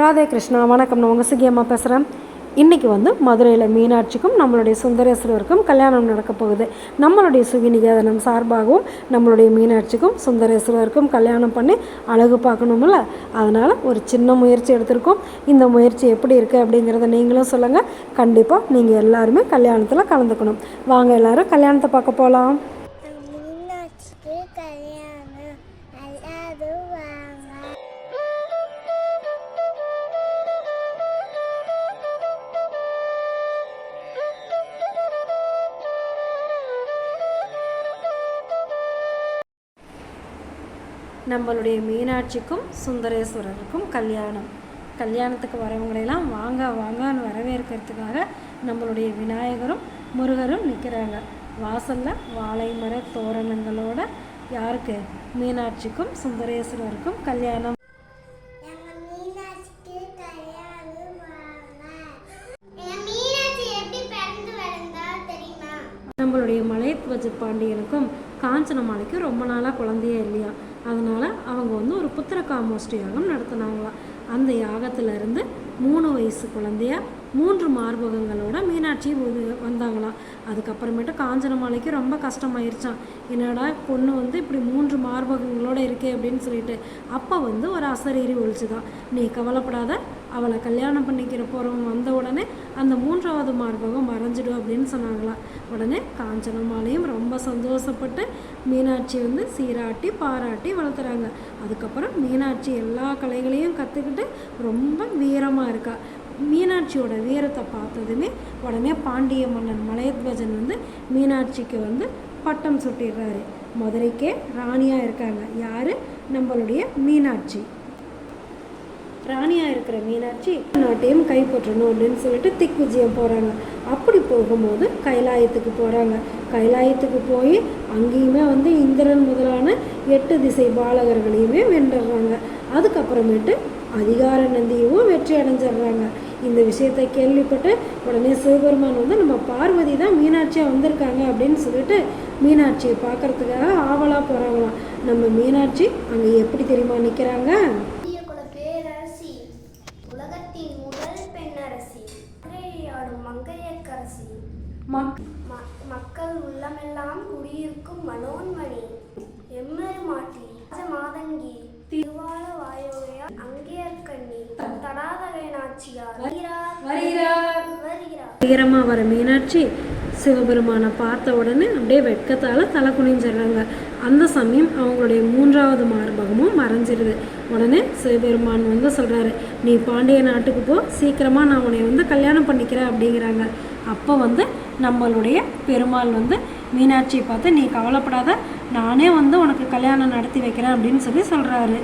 ராதே கிருஷ்ணா வணக்கம். நான் உங்கள் சுகியம்மா பேசுகிறேன் இன்றைக்கி வந்து மதுரையில் மீனாட்சிக்கும் நம்மளுடைய சுந்தரேஸ்வரருக்கும் கல்யாணம் நடக்க போகுது. நம்மளுடைய சுகிநிகேதனம் சார்பாகவும் நம்மளுடைய மீனாட்சிக்கும் சுந்தரேஸ்வரருக்கும் கல்யாணம் பண்ணி அழகு பார்க்கணுமில்ல அதனால் ஒரு சின்ன முயற்சி எடுத்திருக்கோம். இந்த முயற்சி எப்படி இருக்குது அப்படிங்கிறத நீங்களும் சொல்லுங்கள் கண்டிப்பாக நீங்கள் எல்லாருமே கல்யாணத்தில் கலந்துக்கணும். வாங்க எல்லாரும் கல்யாணத்தை பார்க்க போகலாம் நம்மளுடைய மீனாட்சிக்கும் சுந்தரேஸ்வரருக்கும் கல்யாணம். கல்யாணத்துக்கு வரவங்களையெல்லாம் வாங்க வாங்கன்னு வரவேற்கிறதுக்காக நம்மளுடைய விநாயகரும் முருகரும் நிற்கிறாங்க வாசலில் வாழை மர தோரணங்களோட யாருக்கு? மீனாட்சிக்கும் சுந்தரேஸ்வரருக்கும் கல்யாணம். நம்மளுடைய மலையத்வஜ பாண்டியனுக்கும் காஞ்சனமாலைக்கும் ரொம்ப நாளாக குழந்தையே இல்லையா. அதனால் அவங்க வந்து ஒரு புத்திர காமோஷ்டி யாகம் நடத்தினாங்களாம். அந்த யாகத்திலிருந்து மூணு வயசு குழந்தைய மூன்று மார்பகங்களோட மீனாட்சி வந்து- வந்தாங்களாம். அதுக்கப்புறமேட்டு காஞ்சனமாலைக்கு ரொம்ப கஷ்டமாயிருச்சான் என்னடா பொண்ணு வந்து இப்படி மூன்று மார்பகங்களோட இருக்கே அப்படின்னு சொல்லிட்டு அப்போ வந்து ஒரு அசரீரி ஒழிச்சுதான். நீ கவலைப்படாத அவளை கல்யாணம் பண்ணிக்கிற போகிறவங்க வந்த உடனே அந்த மூன்றாவது மார்பகம் மறைஞ்சிடும் அப்படின்னு சொன்னாங்களாம். உடனே காஞ்சனமாலையும் ரொம்ப சந்தோஷப்பட்டு மீனாட்சி வந்து சீராட்டி பாராட்டி வளர்த்துறாங்க. அதுக்கப்புறம் மீனாட்சி எல்லா கலைகளையும் கற்றுக்கிட்டு ரொம்ப வீரமாக இருக்கா. மீனாட்சியோட வீரத்தை பார்த்ததுமே உடனே பாண்டிய மன்னன் மலையத்வஜன் வந்து மீனாட்சிக்கு வந்து பட்டம் சுட்டிடுறாரு. மதுரைக்கே ராணியாக இருக்காங்க. யார்? நம்மளுடைய மீனாட்சி. ராணியாக இருக்கிற மீனாட்சி நாட்டையும் கைப்பற்றணும் அப்படின்னு சொல்லிட்டு திக் விஜயம் போகிறாங்க அப்படி போகும்போது கைலாயத்துக்கு போகிறாங்க கைலாயத்துக்கு போய் அங்கேயுமே வந்து இந்திரன் முதலான எட்டு திசை பாலகர்களையுமே வென்றுடுறாங்க அதுக்கப்புறமேட்டு அதிகார நந்தியவும் வெற்றி அடைஞ்சிடுறாங்க. இந்த விஷயத்தை கேள்விப்பட்டு உடனே சிவபெருமான் வந்து நம்ம பார்வதி தான் மீனாட்சியாக வந்திருக்காங்க அப்படின்னு சொல்லிட்டு மீனாட்சியை பார்க்கறதுக்காக ஆவலாக போகிறாங்களாம் நம்ம மீனாட்சி அங்கே எப்படி தெரியுமா நிற்கிறாங்க இந்திய மக்கள் உள்ளமெல்லாம் குடியிருக்கும் மனோன்மணி. எம்மருமாட்டி மாதங்கி திருவாள வாயோயா அங்கேயர்கண்ணி தடாதகை நாச்சியார். வருகிறார் வருகிறார். வீரமாக வர மீனாட்சி சிவபெருமானை பார்த்த உடனே அப்படியே வெட்கத்தால் தலை குனிஞ்சிடுறாங்க. அந்த சமயம் அவங்களுடைய மூன்றாவது மார்பகமும் மறைஞ்சிருது. உடனே சிவபெருமான் வந்து சொல்கிறாரு நீ பாண்டிய நாட்டுக்கு போ சீக்கிரமாக நான் உன்னை வந்து கல்யாணம் பண்ணிக்கிறேன் அப்படிங்கிறாங்க. அப்போ வந்து நம்மளுடைய பெருமாள் வந்து மீனாட்சியை பார்த்து நீ கவலைப்படாத நானே வந்து உனக்கு கல்யாணம் நடத்தி வைக்கிறேன் அப்படின்னு சொல்லி சொல்கிறாரு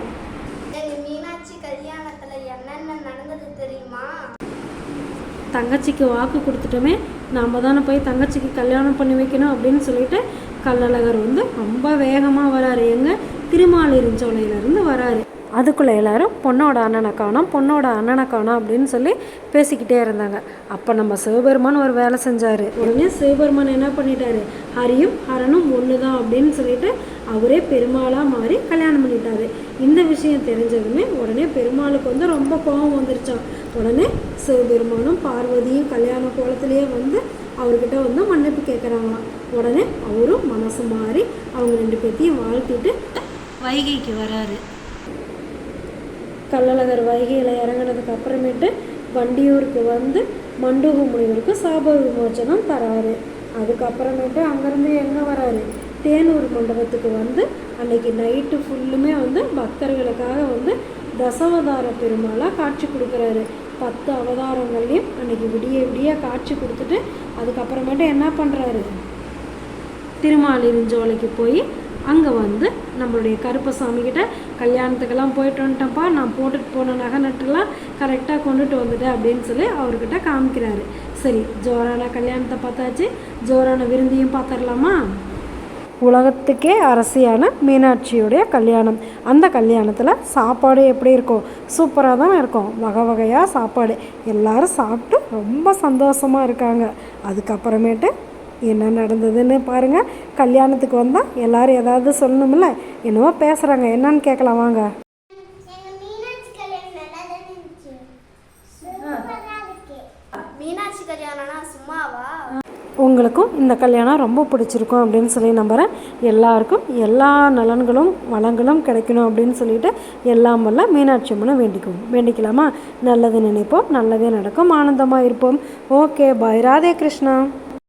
எங்க மீனாட்சி கல்யாணத்துல என்னென்ன நடந்தது தெரியுமா? தங்கச்சிக்கு வாக்கு கொடுத்துட்டோமே நாம் தானே போய் தங்கச்சிக்கு கல்யாணம் பண்ணி வைக்கணும் அப்படின்னு சொல்லிட்டு கள்ளழகர் வந்து ரொம்ப வேகமாக வராரு. எங்கே? திருமாலிருஞ்சோலையிலேருந்து வராரு. அதுக்குள்ளே எல்லாரும் பொண்ணோட அண்ணனை காணோம் பொண்ணோட அண்ணனை காணோம் அப்படின்னு சொல்லி பேசிக்கிட்டே இருந்தாங்க. அப்போ நம்ம சிவபெருமான் ஒரு வேலை செஞ்சார். உடனே சிவபெருமான் என்ன பண்ணிட்டாரு? ஹரியும் ஹரனும் ஒன்று தான் அப்படின்னு சொல்லிட்டு அவரே பெருமாளாக மாறி கல்யாணம் பண்ணிட்டாரு. இந்த விஷயம் தெரிஞ்சதுமே உடனே பெருமாளுக்கு வந்து ரொம்ப கோபம் வந்துருச்சான் உடனே சிவபெருமானும் பார்வதியும் கல்யாண கோலத்திலேயே வந்து அவர்கிட்ட வந்து மன்னிப்பு கேட்குறாங்களாம் உடனே அவரும் மனசு மாறி அவங்க ரெண்டு பேர்த்தையும் வாழ்த்திட்டு வைகைக்கு வராரு. கள்ளழகர் வைகையில் இறங்கினதுக்கு அப்புறமேட்டு வண்டியூருக்கு வந்து மண்டூக முனிவருக்கு சாப விமோச்சனம் தராரு. அதுக்கப்புறமேட்டு அங்கேருந்து எங்கே வராரு? தேனூர் மண்டபத்துக்கு வந்து அன்னைக்கு நைட்டு ஃபுல்லுமே வந்து பக்தர்களுக்காக வந்து தசவதார பெருமாளாக காட்சி கொடுக்குறாரு. பத்து அவதாரங்கள்லையும் அன்னைக்கு விடிய விடிய காட்சி கொடுத்துட்டு அதுக்கப்புறமேட்டு என்ன பண்ணுறாரு திருமாலிருஞ்சோலைக்கு போய் அங்கே வந்து நம்மளுடைய கருப்பசாமிக்கிட்ட கல்யாணத்துக்கெல்லாம் போயிட்டு வந்துட்டேன்ப்பா நான் போட்டுட்டு போன நகை நட்டுலாம் கரெக்டாக கொண்டுட்டு வந்துட்டேன் அப்படின்னு சொல்லி அவர்கிட்ட காமிக்கிறாரு. சரி ஜோரான கல்யாணத்தை பார்த்தாச்சு. ஜோரான விருந்தியும் பார்த்துடலாமா? உலகத்துக்கே அரசியான மீனாட்சியுடைய கல்யாணம். அந்த கல்யாணத்தில் சாப்பாடு எப்படி இருக்கும்? சூப்பராக தான் இருக்கும். வகை வகையாக சாப்பாடு. எல்லாரும் சாப்பிட்டு ரொம்ப சந்தோஷமாக இருக்காங்க. அதுக்கப்புறமேட்டு என்ன நடந்ததுன்னு பாருங்கள் கல்யாணத்துக்கு வந்தால் எல்லோரும் ஏதாவது சொல்லணும்ல? என்னவோ பேசுகிறாங்க என்னன்னு கேட்கலாம் வாங்க. மீனாட்சி கல்யாணம்னா சும்மாவா? உங்களுக்கும் இந்த கல்யாணம் ரொம்ப பிடிச்சிருக்கும் அப்படின்னு சொல்லி நம்புகிறேன் எல்லாருக்கும் எல்லா நலன்களும் வளங்களும் கிடைக்கணும் அப்படின்னு சொல்லிட்டு எல்லாம் வல்ல மீனாட்சி அம்மனை வேண்டிக்கும் வேண்டிக்கலாமா? நல்லது நினைப்போம். நல்லதே நடக்கும். ஆனந்தமாக இருப்போம். Okay bye. ராதே கிருஷ்ணா.